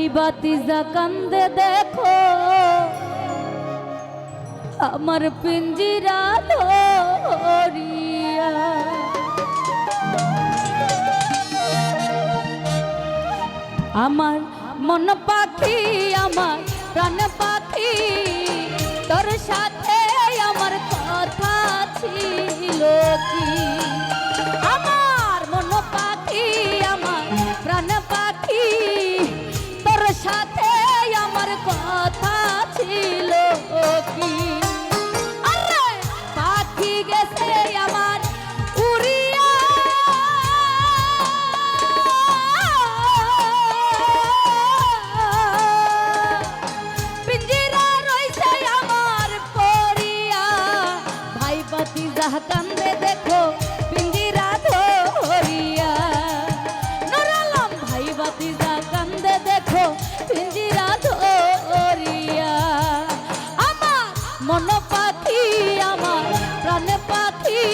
ভাই বাতিজা কান্দে দেখো, আমার পিঞ্জিরা ধরিয়া আমার মন পাখি, আমার প্রাণ পাখি, তোর সাথে দেখো, পিঞ্জিরা ধরিয়া। নরালাম ভাই বাতি কান্দে দেখো, পিঞ্জিরা ধরিয়া। আমার মন পাখি, আমার প্রাণ পাখি,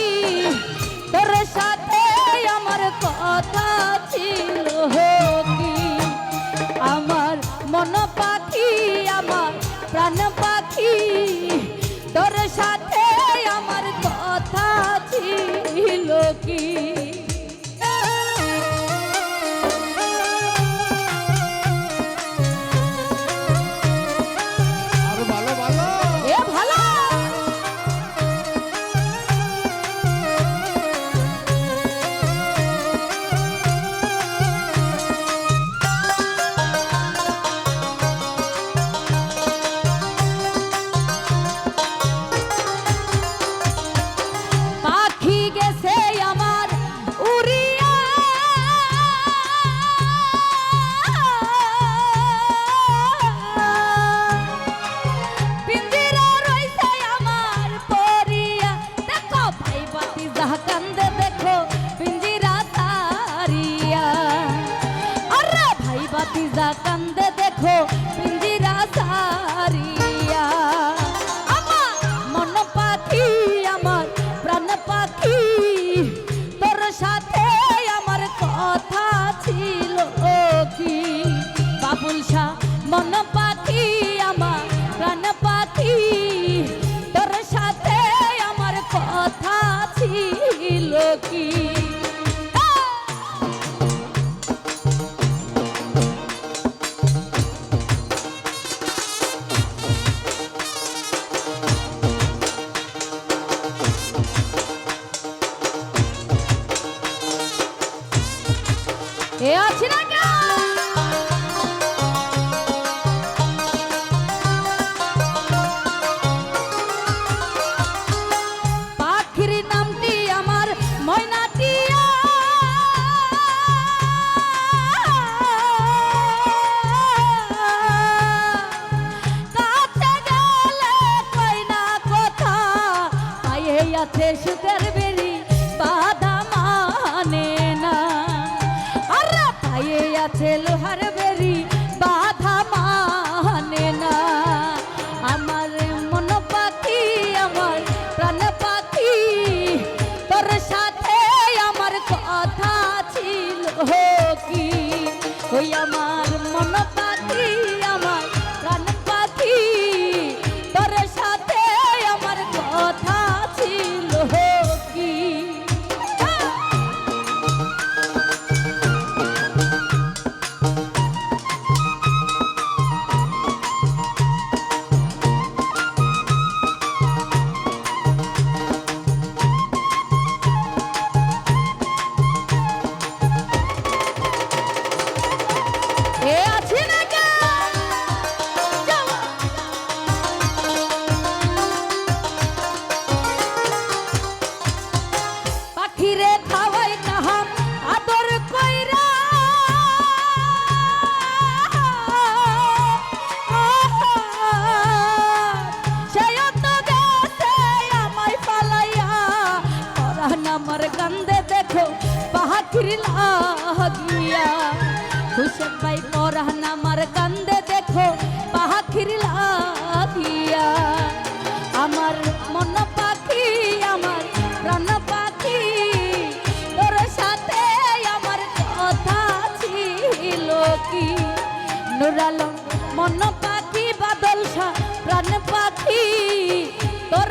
তোর সাথে আমার কথা ছিল। ছিল কি এ আছে না পায়ে লোহার বেরি, বাধা মানে না। আমার মন পাখি, আমার প্রাণ পাখি, তোর সাথে আমার কথা ছিল কি? ওই আমার মন পাখি পাখির লাগিয়া। হুসেন ভাই পরান আমার কান্দে দেখো, পাখির লাগিয়া। আমার মন পাখি, আমার প্রাণ পাখি, তোর সাথে আমার কথা ছিল কি? নুরালম মন পাখি বাদল শাহ প্রাণ পাখি, তোর